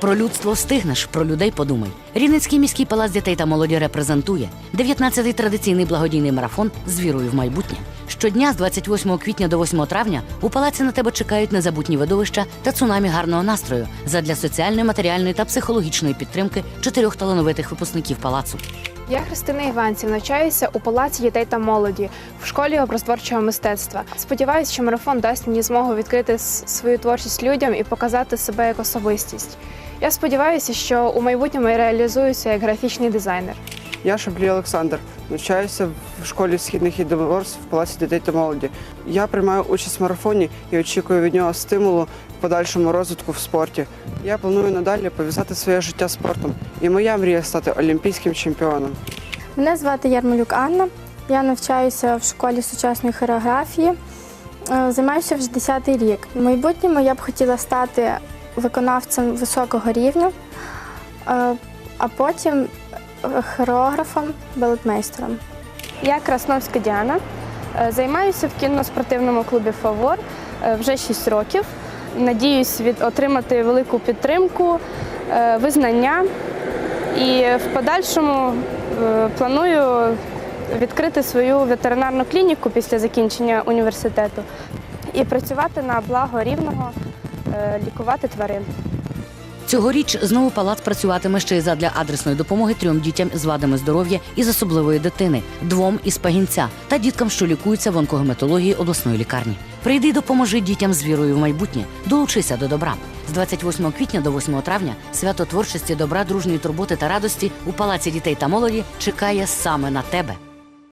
Про людство встигнеш, про людей подумай. Рівненський міський палац дітей та молоді репрезентує 19-й традиційний благодійний марафон з вірою в майбутнє. Щодня з 28 квітня до 8 травня у палаці на тебе чекають незабутні видовища та цунамі гарного настрою задля соціальної, матеріальної та психологічної підтримки чотирьох талановитих випускників палацу. Я Христина Іванців, навчаюся у палаці дітей та молоді в школі образотворчого мистецтва. Сподіваюся, що марафон дасть мені змогу відкрити свою творчість людям і показати себе як особистість. Я сподіваюся, що у майбутньому я реалізуюся як графічний дизайнер. Я Шаблій Олександр, навчаюся в школі східних єдиноборств в Палаці дітей та молоді. Я приймаю участь в марафоні і очікую від нього стимулу в подальшому розвитку в спорті. Я планую надалі пов'язати своє життя спортом, і моя мрія стати олімпійським чемпіоном. Мене звати Ярмолюк Анна. Я навчаюся в школі сучасної хореографії. Е, Займаюся вже 10-й рік. В майбутньому я б хотіла стати виконавцем високого рівня, е, а потім е, хореографом, балетмейстером. Я Красновська Діана. Е, Займаюся в кіноспортивному клубі Фавор вже 6 років. Надіюсь від отримати велику підтримку, визнання. І в подальшому планую відкрити свою ветеринарну клініку після закінчення університету і працювати на благо рівного, лікувати тварин. Цьогоріч знову палац працюватиме ще й задля адресної допомоги трьом дітям з вадами здоров'я із особливої дитини, двом із пагінця та діткам, що лікуються в онкогематології обласної лікарні. Прийди допоможи дітям з вірою в майбутнє. Долучися до добра. З 28 квітня до 8 травня свято творчості, добра, дружньої турботи та радості у палаці дітей та молоді чекає саме на тебе.